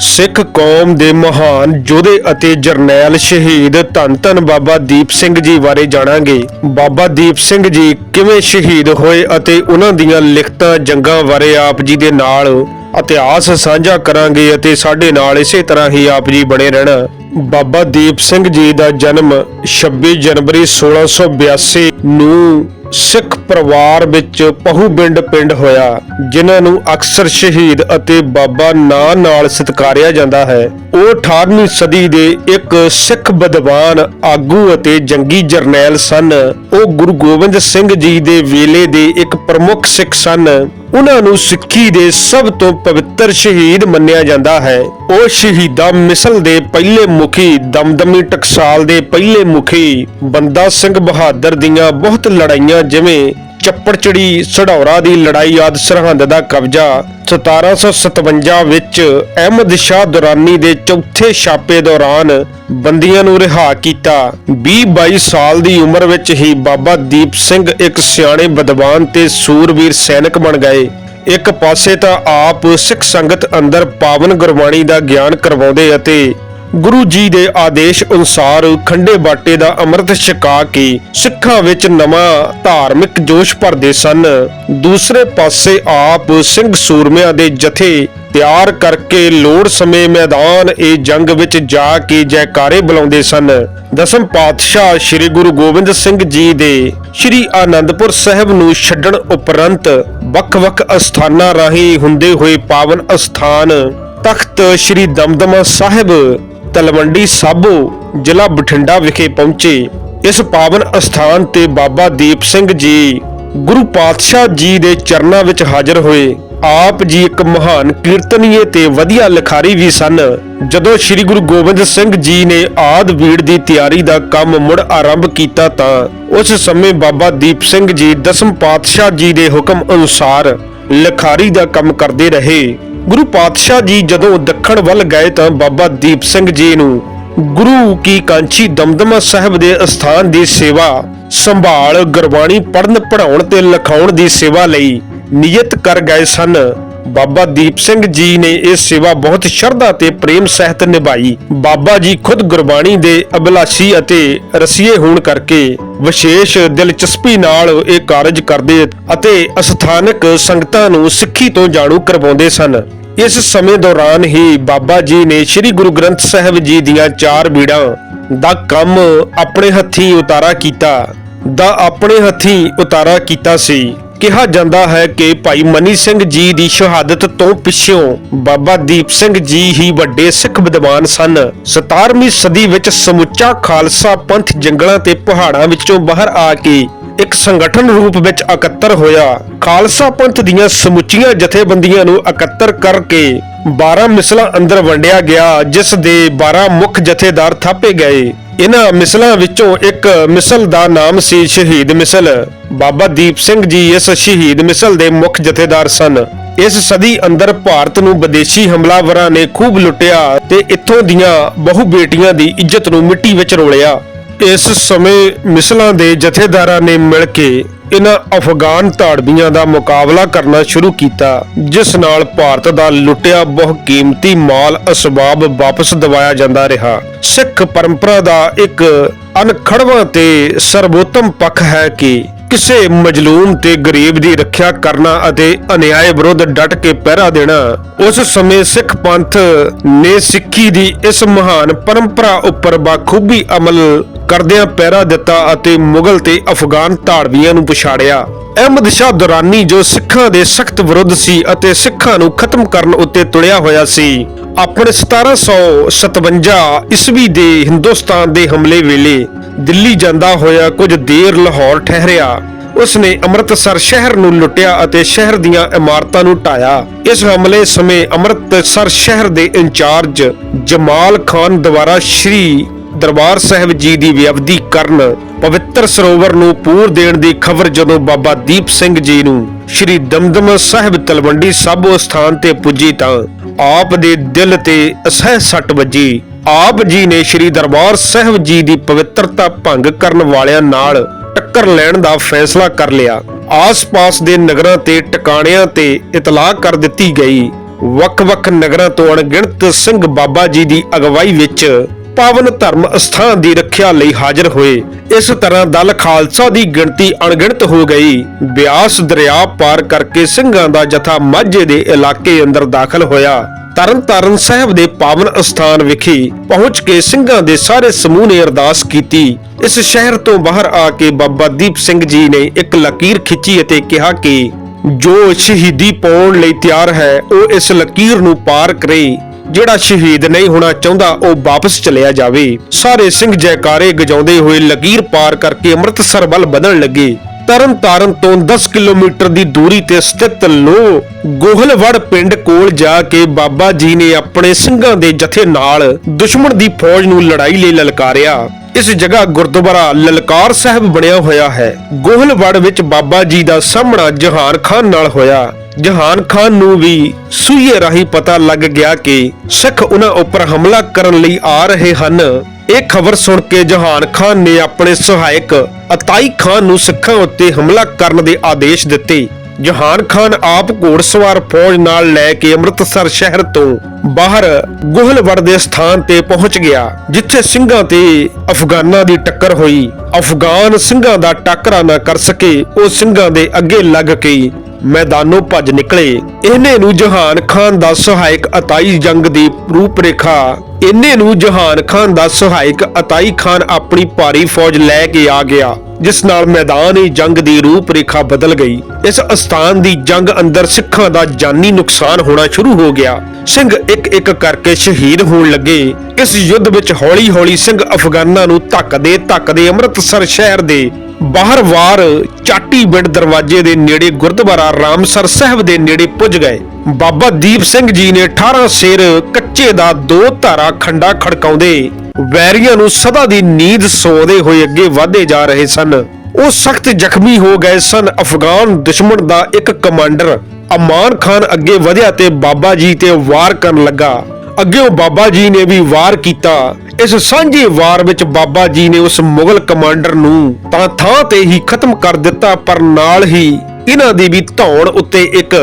ਸਿੱਖ ਕੌਮ ਦੇ ਮਹਾਨ ਯੋਧੇ ਅਤੇ ਜਰਨੈਲ ਸ਼ਹੀਦ ਧੰਨ ਧੰਨ ਬਾਬਾ ਦੀਪ ਸਿੰਘ ਜੀ ਬਾਰੇ ਜਾਣਾਂਗੇ। ਬਾਬਾ ਦੀਪ ਸਿੰਘ ਜੀ ਕਿਵੇਂ ਸ਼ਹੀਦ ਹੋਏ ਅਤੇ ਉਹਨਾਂ ਦੀਆਂ ਲਿਖਤਾਂ ਜੰਗਾਂ ਬਾਰੇ ਆਪ ਜੀ ਦੇ ਨਾਲ ਇਤਿਹਾਸ ਸਾਂਝਾ ਕਰਾਂਗੇ ਅਤੇ ਸਾਡੇ ਨਾਲ ਇਸੇ ਤਰ੍ਹਾਂ ਹੀ ਆਪ ਜੀ ਬਣੇ ਰਹਿਣਾ। ਬਾਬਾ ਦੀਪ ਸਿੰਘ ਜੀ ਦਾ ਜਨਮ 26 ਜਨਵਰੀ 1682 ਨੂੰ ਸਿੱਖ ਪਰਿਵਾਰ ਵਿੱਚ ਪਹੂਬਿੰਡ ਪਿੰਡ ਹੋਇਆ, ਜਿਨ੍ਹਾਂ ਨੂੰ ਅਕਸਰ ਸ਼ਹੀਦ ਅਤੇ ਬਾਬਾ ਨਾਂ ਨਾਲ ਸਤਿਕਾਰਿਆ ਜਾਂਦਾ ਹੈ। ਉਹ 18ਵੀਂ ਸਦੀ ਦੇ ਇੱਕ ਸਿੱਖ ਵਿਦਵਾਨ, ਆਗੂ ਅਤੇ ਜੰਗੀ ਜਰਨੈਲ ਸਨ। ਉਹ ਗੁਰੂ ਗੋਬਿੰਦ ਸਿੰਘ ਜੀ ਦੇ ਵੇਲੇ ਦੇ ਇੱਕ ਪ੍ਰਮੁੱਖ ਸਿੱਖ ਸਨ। ਉਹਨਾਂ ਨੂੰ ਸਿੱਖੀ ਦੇ ਸਭ ਤੋਂ ਪਵਿੱਤਰ ਸ਼ਹੀਦ ਮੰਨਿਆ ਜਾਂਦਾ ਹੈ। ਉਹ ਸ਼ਹੀਦਾ ਮਿਸਲ ਦੇ ਪਹਿਲੇ ਮੁਖੀ, ਦਮਦਮੀ ਟਕਸਾਲ ਦੇ ਪਹਿਲੇ ਮੁਖੀ, ਬੰਦਾ ਸਿੰਘ ਬਹਾਦਰ ਦੀਆਂ ਬਹੁਤ ਲੜਾਈਆਂ ਜਿਵੇਂ ਚੱਪੜਚੜੀ ਸੜੌਰਾ ਦੀ ਲੜਾਈ ਆਦ ਸਰਹੰਦ ਦਾ ਕਬਜ਼ਾ 1757 ਵਿੱਚ ਅਹਿਮਦ ਸ਼ਾਹ ਦੁਰਾਨੀ ਦੇ ਚੌਥੇ ਛਾਪੇ ਦੌਰਾਨ ਬੰਦੀਆਂ ਨੂੰ ਰਿਹਾ ਕੀਤਾ। 20-22 ਸਾਲ ਦੀ ਉਮਰ ਵਿੱਚ ਹੀ ਬਾਬਾ ਦੀਪ ਸਿੰਘ ਇੱਕ ਸਿਆਣੇ ਵਿਦਵਾਨ ਤੇ ਸੂਰਬੀਰ ਸੈਨਿਕ ਬਣ ਗਏ। ਇੱਕ ਪਾਸੇ ਤਾਂ ਆਪ ਸਿੱਖ ਸੰਗਤ ਅੰਦਰ ਪਾਵਨ ਗੁਰਬਾਣੀ ਦਾ ਗਿਆਨ ਕਰਵਾਉਂਦੇ ਅਤੇ ਗੁਰੂ ਜੀ ਦੇ ਆਦੇਸ਼ ਅਨੁਸਾਰ ਖੰਡੇ ਬਾਟੇ ਦਾ ਅੰਮ੍ਰਿਤ ਛਕਾ ਕੇ ਸਿੱਖਾਂ ਵਿੱਚ ਨਵਾਂ ਧਾਰਮਿਕ ਜੋਸ਼ ਭਰਦੇ ਸਨ। ਦੂਸਰੇ ਪਾਸੇ ਆਪ ਸਿੰਘ ਸੂਰਮਿਆਂ ਦੇ ਜਥੇ ਤਿਆਰ ਕਰਕੇ ਲੋੜ ਸਮੇਂ ਮੈਦਾਨ ਇਹ ਜੰਗ ਵਿੱਚ ਜਾ ਕੇ ਜੈਕਾਰੇ ਬੁਲਾਉਂਦੇ ਸਨ। ਦਸਮ ਪਾਤਸ਼ਾਹ ਸ੍ਰੀ ਗੁਰੂ ਗੋਬਿੰਦ ਸਿੰਘ ਜੀ ਦੇ ਸ੍ਰੀ ਆਨੰਦਪੁਰ ਸਾਹਿਬ ਨੂੰ ਛੱਡਣ ਉਪਰੰਤ ਵੱਖ-ਵੱਖ ਅਸਥਾਨਾਂ ਰਾਹੀਂ ਹੁੰਦੇ ਹੋਏ ਪਾਵਨ ਅਸਥਾਨ ਤਖਤ ਸ੍ਰੀ ਦਮਦਮਾ ਸਾਹਿਬ ਤਲਵੰਡੀ ਸਾਬੋ ਜ਼ਿਲ੍ਹਾ ਬਠਿੰਡਾ ਵਿਖੇ ਪਹੁੰਚੇ। ਇਸ ਪਾਵਨ ਅਸਥਾਨ ਤੇ ਬਾਬਾ ਦੀਪ ਸਿੰਘ ਜੀ ਗੁਰੂ ਪਾਤਸ਼ਾਹ ਜੀ ਦੇ ਚਰਨਾਂ ਵਿੱਚ ਹਾਜ਼ਰ ਹੋਏ। ਆਪ ਜੀ ਇੱਕ ਮਹਾਨ ਕੀਰਤਨੀਏ ਤੇ ਵਧੀਆ ਲਿਖਾਰੀ ਵੀ ਸਨ। ਜਦੋਂ ਸ੍ਰੀ ਗੁਰੂ ਗੋਬਿੰਦ ਸਿੰਘ ਜੀ ਨੇ ਆਦ ਵੀੜ ਦੀ ਤਿਆਰੀ ਦਾ ਕੰਮ ਮੁੜ ਆਰੰਭ ਕੀਤਾ ਤਾਂ ਉਸ ਸਮੇਂ ਬਾਬਾ ਦੀਪ ਸਿੰਘ ਜੀ ਦਸਮ ਪਾਤਸ਼ਾਹ ਜੀ ਦੇ ਹੁਕਮ ਅਨੁਸਾਰ ਲਿਖਾਰੀ ਦਾ ਕੰਮ ਕਰਦੇ ਰਹੇ। ਗੁਰੂ ਪਾਤਸ਼ਾਹ ਜੀ ਜਦੋਂ ਦੱਖਣ ਵੱਲ ਗਏ ਤਾਂ ਬਾਬਾ ਦੀਪ ਸਿੰਘ ਜੀ ਨੂੰ ਗੁਰੂ ਕੀ ਕਾਂਚੀ ਦਮਦਮਾ ਸਾਹਿਬ ਦੇ ਅਸਥਾਨ ਦੀ ਸੇਵਾ ਸੰਭਾਲ ਗੁਰਬਾਣੀ ਪੜ੍ਹਨ ਪੜਾਉਣ ਤੇ ਲਿਖਾਉਣ ਦੀ ਸੇਵਾ ਲਈ ਨਿਯਤ ਕਰ ਗਏ ਸਨ। ਬਾਬਾ ਦੀਪ ਸਿੰਘ ਜੀ ਨੇ ਇਹ ਸੇਵਾ ਬਹੁਤ ਸ਼ਰਧਾ ਤੇ ਪ੍ਰੇਮ ਸਹਿਤ ਨਿਭਾਈ। ਬਾਬਾ ਜੀ ਖੁਦ ਗੁਰਬਾਣੀ ਦੇ ਅਭਿਲਾਸ਼ੀ ਅਤੇ ਰਸੀਏ ਹੋਣ ਕਰਕੇ ਵਿਸ਼ੇਸ਼ ਦਿਲਚਸਪੀ ਨਾਲ ਇਹ ਕਾਰਜ ਕਰਦੇ ਅਤੇ ਅਸਥਾਨਕ ਸੰਗਤਾਂ ਨੂੰ ਸਿੱਖੀ ਤੋਂ ਜਾਣੂ ਕਰਵਾਉਂਦੇ ਸਨ। ਇਸ ਸਮੇਂ ਦੌਰਾਨ ਹੀ ਬਾਬਾ ਜੀ ਨੇ ਸ੍ਰੀ ਗੁਰੂ ਗ੍ਰੰਥ ਸਾਹਿਬ ਜੀ ਦੀਆਂ ਚਾਰ ਬੀੜਾਂ ਦਾ ਕੰਮ ਆਪਣੇ ਹੱਥੀਂ ਉਤਾਰਾ ਕੀਤਾ, ਦਾ ਆਪਣੇ ਹੱਥੀਂ ਉਤਾਰਾ ਕੀਤਾ ਸੀ। ਕਿਹਾ ਜਾਂਦਾ ਹੈ ਕਿ ਭਾਈ ਮਨੀ ਸਿੰਘ ਜੀ ਦੀ ਸ਼ਹਾਦਤ ਤੋਂ ਪਿੱਛੋਂ ਬਾਬਾ ਦੀਪ ਸਿੰਘ ਜੀ ਹੀ ਵੱਡੇ ਸਿੱਖ ਵਿਦਵਾਨ ਸਨ। 17ਵੀਂ ਸਦੀ ਵਿੱਚ ਸਮੁੱਚਾ ਖਾਲਸਾ ਪੰਥ ਜੰਗਲਾਂ ਤੇ ਪਹਾੜਾਂ ਵਿੱਚੋਂ ਬਾਹਰ ਆ ਕੇ ਇੱਕ ਸੰਗਠਨ ਰੂਪ ਵਿੱਚ ਇਕੱਤਰ ਹੋਇਆ। ਖਾਲਸਾ ਪੰਥ ਦੀਆਂ ਸਮੁੱਚੀਆਂ ਜਥੇਬੰਦੀਆਂ ਨੂੰ ਇਕੱਤਰ ਕਰਕੇ 12 ਮਿਸਲਾਂ ਅੰਦਰ ਵੰਡਿਆ ਗਿਆ, ਜਿਸ ਦੇ 12 ਮੁੱਖ ਜਥੇਦਾਰ ਥਾਪੇ ਗਏ। ਇਹਨਾਂ ਮਿਸਲਾਂ ਵਿੱਚੋਂ ਇੱਕ ਮਿਸਲ ਦਾ ਨਾਮ ਸੀ ਸ਼ਹੀਦ ਮਿਸਲ। ਬਾਬਾ ਦੀਪ ਸਿੰਘ ਜੀ ਇਸ ਸ਼ਹੀਦ ਮਿਸਲ ਦੇ ਮੁੱਖ ਜਥੇਦਾਰ ਸਨ। ਇਸ ਸਦੀ ਅੰਦਰ ਭਾਰਤ ਨੂੰ ਵਿਦੇਸ਼ੀ ਹਮਲਾਵਰਾਂ ਨੇ ਖੂਬ ਲੁੱਟਿਆ ਤੇ ਇੱਥੋਂ ਦੀਆਂ ਬਹੁ ਬੇਟੀਆਂ ਦੀ ਇੱਜ਼ਤ ਨੂੰ ਮਿੱਟੀ ਵਿੱਚ ਰੋਲਿਆ। ਇਸ ਸਮੇਂ ਮਿਸਲਾਂ ਦੇ ਜਥੇਦਾਰਾਂ ਨੇ ਮਿਲ ਕੇ ਇਹਨਾਂ ਅਫਗਾਨ ਧਾੜਵੀਆਂ ਦਾ ਮੁਕਾਬਲਾ ਕਰਨਾ ਸ਼ੁਰੂ ਕੀਤਾ, ਜਿਸ ਨਾਲ ਭਾਰਤ ਦਾ ਲੁੱਟਿਆ ਬਹੁ ਕੀਮਤੀ ਮਾਲ ਅਸਬਾਬ ਵਾਪਸ ਦਿਵਾਇਆ ਜਾਂਦਾ ਰਿਹਾ। ਸਿੱਖ ਪਰੰਪਰਾ ਦਾ ਇੱਕ ਅਨਖੜਵਾ ਤੇ ਸਰਵੋਤਮ ਪੱਖ ਹੈ ਕਿ ਕਿਸੇ ਮਜਲੂਮ ਤੇ ਗਰੀਬ ਦੀ ਰੱਖਿਆ ਕਰਨਾ ਅਤੇ ਅਨਿਆਏ ਵਿਰੁੱਧ ਡਟ ਕੇ ਪਹਿਰਾ ਦੇਣਾ, ਉਸ ਸਮੇਂ ਸਿੱਖ ਪੰਥ ਨੇ ਸਿੱਖੀ ਦੀ ਇਸ ਮਹਾਨ ਪਰੰਪਰਾ ਉੱਪਰ ਬਾਖੂਬੀ ਅਮਲ ਕਰਦਿਆਂ ਪਹਿਰਾ ਦਿੱਤਾ ਅਤੇ ਮੁਗਲ ਤੇ ਅਫਗਾਨ ਧਾੜਵੀਆਂ ਨੂੰ ਪਛਾੜਿਆ। ਅਹਿਮਦ ਸ਼ਾਹ ਦੁਰਾਨੀ ਜੋ ਸਿੱਖਾਂ ਦੇ ਸਖਤ ਵਿਰੁੱਧ ਸੀ ਅਤੇ ਸਿੱਖਾਂ ਨੂੰ ਖਤਮ ਕਰਨ ਉੱਤੇ ਤੁਲਿਆ ਹੋਇਆ ਸੀ, ਆਪਣੇ 1757 ਈਸਵੀ ਦੇ ਹਿੰਦੁਸਤਾਨ ਦੇ ਹਮਲੇ ਵੇਲੇ ਦਿੱਲੀ ਜਾਂਦਾ ਹੋਇਆ ਕੁਝ ਦੇਰ ਲਾਹੌਰ ਠਹਿਰਿਆ। ਉਸਨੇ ਅੰਮ੍ਰਿਤਸਰ ਸ਼ਹਿਰ ਨੂੰ ਲੁੱਟਿਆ ਅਤੇ ਸ਼ਹਿਰ ਦੀਆਂ ਇਮਾਰਤਾਂ ਨੂੰ ਢਾਇਆ ਇਸ ਹਮਲੇ ਸਮੇਂ ਅੰਮ੍ਰਿਤਸਰ ਸ਼ਹਿਰ ਦੇ ਇੰਚਾਰਜ ਜਮਾਲ ਖਾਨ ਦੁਆਰਾ ਸ਼੍ਰੀ ਦਰਬਾਰ ਸਾਹਿਬ ਜੀ ਦੀ ਵਿਅਵਧੀ ਕਰਨ ਪਵਿੱਤਰ ਸਰੋਵਰ ਨੂੰ ਪੂਰ ਦੇਣ ਦੀ ਖਬਰ ਜਦੋਂ ਬਾਬਾ ਦੀਪ ਸਿੰਘ ਜੀ ਨੂੰ ਸ਼੍ਰੀ ਦਮਦਮਾ ਸਾਹਿਬ ਤਲਵੰਡੀ ਸਾਬੋ ਸਥਾਨ ਤੇ ਪੁੱਜੀ ਤਾਂ ਆਪ ਦੇ ਦਿਲ ਤੇ ਅਸਹਿ ਸੱਟ ਵੱਜੀ। ਆਪ ਜੀ ਨੇ ਸ਼੍ਰੀ ਦਰਬਾਰ ਸਾਹਿਬ ਜੀ ਦੀ ਪਵਿੱਤਰਤਾ ਭੰਗ ਕਰਨ ਵਾਲਿਆਂ ਨਾਲ ਟੱਕਰ ਲੈਣ ਦਾ ਫੈਸਲਾ ਕਰ ਲਿਆ। ਆਸ-ਪਾਸ ਦੇ ਨਗਰਾਂ ਤੇ ਟਿਕਾਣਿਆਂ ਤੇ ਇਤਲਾਹ ਕਰ ਦਿੱਤੀ ਗਈ। ਵੱਖ-ਵੱਖ ਨਗਰਾਂ ਤੋਂ ਅਣਗਿਣਤ ਸਿੰਘ ਬਾਬਾ ਜੀ ਦੀ ਅਗਵਾਈ ਵਿੱਚ ਪਾਵਨ ਧਰਮ ਅਸਥਾਨ ਦੀ ਰੱਖਿਆ ਲਈ ਹਾਜ਼ਰ ਹੋਏ। ਇਸ ਤਰ੍ਹਾਂ ਦਲ ਖਾਲਸਾ ਦੀ ਗਿਣਤੀ ਅਣਗਿਣਤ ਹੋ ਗਈ। ਬਿਆਸ ਦਰਿਆ ਪਾਰ ਕਰਕੇ ਸਿੰਘਾਂ ਦਾ ਜਥਾ ਮਾਝੇ ਦੇ ਇਲਾਕੇ ਅੰਦਰ ਦਾਖਲ ਹੋਇਆ। ਤਰਨਤਾਰਨ ਸਾਹਿਬ ਦੇ ਪਾਵਨ ਅਸਥਾਨ ਵਿਖੇ ਪਹੁੰਚ ਕੇ ਸਿੰਘਾਂ ਦੇ ਸਾਰੇ ਸਮੂਹ ਨੇ ਅਰਦਾਸ ਕੀਤੀ। ਇਸ ਸ਼ਹਿਰ ਤੋਂ ਬਾਹਰ ਆ ਕੇ ਬਾਬਾ ਦੀਪ ਸਿੰਘ ਜੀ ਨੇ ਇੱਕ ਲਕੀਰ ਖਿੱਚੀ ਅਤੇ ਕਿਹਾ ਕਿ ਜੋ ਸ਼ਹੀਦੀ ਪਾਉਣ ਲਈ ਤਿਆਰ ਹੈ, ਉਹ ਇਸ ਲਕੀਰ ਨੂੰ ਪਾਰ ਕਰੇ। ਜਿਹੜਾ ਸ਼ਹੀਦ ਨਹੀਂ ਹੋਣਾ ਚਾਹੁੰਦਾ, ਉਹ ਵਾਪਸ ਚਲਿਆ ਜਾਵੇ। ਸਾਰੇ ਸਿੰਘ ਜੈਕਾਰੇ ਗਜਾਉਂਦੇ ਹੋਏ ਲਕੀਰ ਪਾਰ ਕਰਕੇ ਅੰਮ੍ਰਿਤਸਰ ਵੱਲ ਵਧਣ ਲੱਗੇ। ਤਰਨ ਤਾਰਨ ਤੋਂ 10 ਕਿਲੋਮੀਟਰ ਦੀ ਦੂਰੀ ਤੇ ਸਥਿਤ ਲੋ ਗੋਹਲਵੜ ਪਿੰਡ ਕੋਲ ਜਾ ਕੇ ਬਾਬਾ ਜੀ ਨੇ ਆਪਣੇ ਸਿੰਘਾਂ ਦੇ ਜਥੇ ਨਾਲ ਦੁਸ਼ਮਣ ਦੀ ਫੌਜ ਨੂੰ ਲੜਾਈ ਲਈ ਲਲਕਾਰਿਆ। ਇਸ ਜਗ੍ਹਾ ਗੁਰਦੁਆਰਾ ਲਲਕਾਰ ਸਾਹਿਬ ਬਣਿਆ ਹੋਇਆ ਹੈ। ਗੋਹਲਵੜ ਵਿੱਚ ਬਾਬਾ ਜੀ ਦਾ ਸਾਹਮਣਾ ਜਹਾਨ ਖਾਨ ਨਾਲ ਹੋਇਆ। ਜਹਾਨ ਖਾਨ ਨੂੰ ਵੀ ਸੂਈਏ ਰਾਹੀਂ ਪਤਾ ਲੱਗ ਗਿਆ ਕਿ ਸਿੱਖ ਉਹਨਾਂ ਉੱਪਰ ਹਮਲਾ ਕਰਨ ਲਈ ਆ ਰਹੇ ਹਨ। ਇਹ ਖਬਰ ਸੁਣ ਕੇ ਜਹਾਨ ਖਾਨ ਨੇ ਆਪਣੇ ਸਹਾਇਕ ਅਤਾਈ ਖਾਨ ਨੂੰ ਸਿੱਖਾਂ ਉੱਤੇ ਹਮਲਾ ਕਰਨ ਦੇ ਆਦੇਸ਼ ਦਿੱਤੇ। ਜਹਾਨ ਖਾਨ ਆਪ ਘੋੜਸਵਾਰ ਫੌਜ ਨਾਲ ਲੈ ਕੇ ਅੰਮ੍ਰਿਤਸਰ ਸ਼ਹਿਰ ਤੋਂ ਬਾਹਰ ਗੋਹਲਵੜ ਦੇ ਸਥਾਨ ਤੇ ਪਹੁੰਚ ਗਿਆ, ਜਿੱਥੇ ਸਿੰਘਾਂ ਤੇ ਅਫਗਾਨਾਂ ਦੀ ਟੱਕਰ ਹੋਈ। ਅਫਗਾਨ ਸਿੰਘਾਂ ਦਾ ਟੱਕਰਾ ਨਾ ਕਰ ਸਕੇ, ਉਹ ਸਿੰਘਾਂ ਦੇ ਅੱਗੇ ਲੱਗ ਕੇ ਮੈਦਾਨੋਂ ਭੱਜ ਨਿਕਲੇ। ਇਹਨੇ ਨੂੰ ਜਹਾਨ ਖਾਨ ਦਾ ਸਹਾਇਕ ਅਤਾਈ ਜੰਗ ਦੀ ਰੂਪਰੇਖਾ, ਇਹਨੇ ਨੂੰ ਜਹਾਨ ਖਾਨ ਦਾ ਸਹਾਇਕ ਅਤਾਈ ਖਾਨ ਆਪਣੀ ਭਾਰੀ ਫੌਜ ਲੈ ਕੇ ਆ ਗਿਆ। ਜਿਸ ਨਾਲ ਮੈਦਾਨ-ਏ ਜੰਗ ਦੀ ਰੂਪਰੇਖਾ ਬਦਲ ਗਈ। ਇਸ ਅਸਥਾਨ ਦੀ ਜੰਗ ਅੰਦਰ ਸਿੱਖਾਂ ਦਾ ਜਾਨੀ ਨੁਕਸਾਨ ਹੋਣਾ ਸ਼ੁਰੂ ਹੋ ਗਿਆ। ਸਿੰਘ ਇੱਕ ਇੱਕ ਕਰਕੇ ਸ਼ਹੀਦ ਹੋਣ ਲੱਗੇ। ਇਸ ਯੁੱਧ ਵਿੱਚ ਹੌਲੀ-ਹੌਲੀ ਸਿੰਘ ਅਫਗਾਨਾਂ ਨੂੰ ਧੱਕਦੇ ਧੱਕਦੇ ਅੰਮ੍ਰਿਤਸਰ ਸ਼ਹਿਰ ਦੇ ਬਾਹਰ ਵਾਰ ਚਾਟੀ ਬਿੰਡ ਦਰਵਾਜ਼ੇ ਦੇ ਨੇੜੇ ਗੁਰਦੁਆਰਾ ਰਾਮਸਰ ਸਾਹਿਬ ਦੇ ਨੇੜੇ ਪੁੱਜ ਗਏ। ਬਾਬਾ ਦੀਪ ਸਿੰਘ ਜੀ ਨੇ 18 ਸਿਰ ਕੱਚੇ ਦਾ ਦੋ ਧਾਰਾ ਖੰਡਾ ਖੜਕਾਉਂਦੇ ਵੈਰੀਆਂ ਨੂੰ ਸਦਾ ਦੀ ਨੀਂਦ ਸੌਂਦੇ ਹੋਏ ਅੱਗੇ ਵਧਦੇ ਜਾ ਰਹੇ ਸਨ। ਉਹ ਸਖਤ ਜ਼ਖਮੀ ਹੋ ਗਏ ਸਨ। ਅਫਗਾਨ ਦੁਸ਼ਮਣ ਦਾ ਇੱਕ ਕਮਾਂਡਰ ਅਮਾਨ ਖਾਨ ਅੱਗੇ ਵਧਿਆ ਤੇ ਬਾਬਾ ਜੀ ਤੇ ਵਾਰ ਕਰਨ ਲੱਗਾ। ਅੱਗੇ ਉਹ ਬਾਬਾ ਜੀ ਨੇ ਵੀ ਵਾਰ ਕੀਤਾ। ਇਸ ਸਾਂਝੇ ਵਾਰ ਵਿੱਚ ਬਾਬਾ ਜੀ ਨੇ ਉਸ ਮੁਗਲ ਕਮਾਂਡਰ ਨੂੰ ਤਾਂ ਥਾਂ ਤੇ ਹੀ ਖਤਮ ਕਰ ਦਿੱਤਾ, ਪਰ ਨਾਲ ਹੀ ਇਹਨਾਂ ਦੀ ਵੀ ਧੌਣ ਉੱਤੇ ਇੱਕ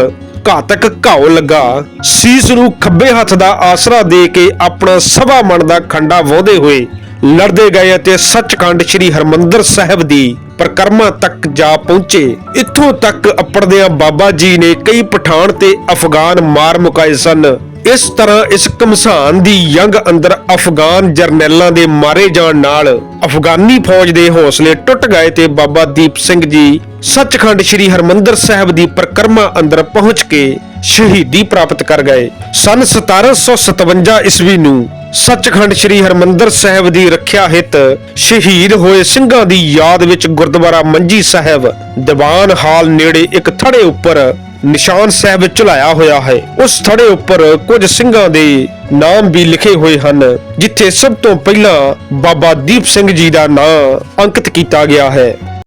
ਘਾਤਕ ਘਾਉ ਲੱਗਾ। ਸੀਸ ਨੂੰ ਖੱਬੇ ਹੱਥ ਦਾ ਆਸਰਾ ਦੇ ਕੇ ਆਪਣਾ ਸਵਾ ਮਣ ਦਾ ਖੰਡਾ ਵਾਹੁੰਦੇ ਹੋਏ ਲੜਦੇ ਗਏ ਅਤੇ ਸੱਚਖੰਡ ਸ੍ਰੀ ਹਰਮੰਦਰ ਸਾਹਿਬ ਦੀ ਪ੍ਰਕਰਮਾ ਤੱਕ ਜਾ ਪਹੁੰਚੇ। ਇੱਥੋਂ ਤੱਕ ਅਪੜਦਿਆਂ ਬਾਬਾ ਜੀ ਨੇ ਕਈ ਪਠਾਨ ਤੇ ਅਫਗਾਨ ਮਾਰ ਮੁਕਾਏ ਸਨ। ਇਸ ਤਰ੍ਹਾਂ ਇਸ ਕਮਸਾਨ ਦੀ ਯੰਗ ਅੰਦਰ ਅਫਗਾਨ ਜਰਨੈਲਾਂ ਦੇ ਮਾਰੇ ਜਾਣ ਨਾਲ ਅਫਗਾਨੀ ਫੌਜ ਦੇ ਹੌਸਲੇ ਟੁੱਟ ਗਏ ਤੇ ਬਾਬਾ ਦੀਪ ਸਿੰਘ ਜੀ ਸੱਚਖੰਡ ਸ੍ਰੀ ਹਰਮੰਦਰ ਸਾਹਿਬ ਦੀ ਪ੍ਰਕਰਮਾ ਅੰਦਰ ਪਹੁੰਚ ਕੇ ਸ਼ਹੀਦੀ ਪ੍ਰਾਪਤ ਕਰ ਗਏ। ਸਨ 1757 ਈਸਵੀ ਨੂੰ ਸੱਚਖੰਡ ਸ੍ਰੀ ਹਰਮੰਦਰ ਸਾਹਿਬ ਦੀ ਰੱਖਿਆ ਹਿੱਤ ਸ਼ਹੀਦ ਹੋਏ ਸਿੰਘਾਂ ਦੀ ਯਾਦ ਵਿੱਚ ਗੁਰਦੁਆਰਾ ਮੰਜੀ ਸਾਹਿਬ, ਦੀਵਾਨ ਹਾਲ ਨੇੜੇ ਇੱਕ ਥੜੇ ਉੱਪਰ ਨਿਸ਼ਾਨ ਸਾਹਿਬ ਚਲਾਇਆ ਹੋਇਆ ਹੈ। ਉਸ ਥੜੇ ਉੱਪਰ ਕੁਝ ਸਿੰਘਾਂ ਦੇ ਨਾਮ ਵੀ ਲਿਖੇ ਹੋਏ ਹਨ, ਜਿੱਥੇ ਸਭ ਤੋਂ ਪਹਿਲਾਂ ਬਾਬਾ ਦੀਪ ਸਿੰਘ ਜੀ ਦਾ ਨਾਮ ਅੰਕਿਤ ਕੀਤਾ ਗਿਆ ਹੈ।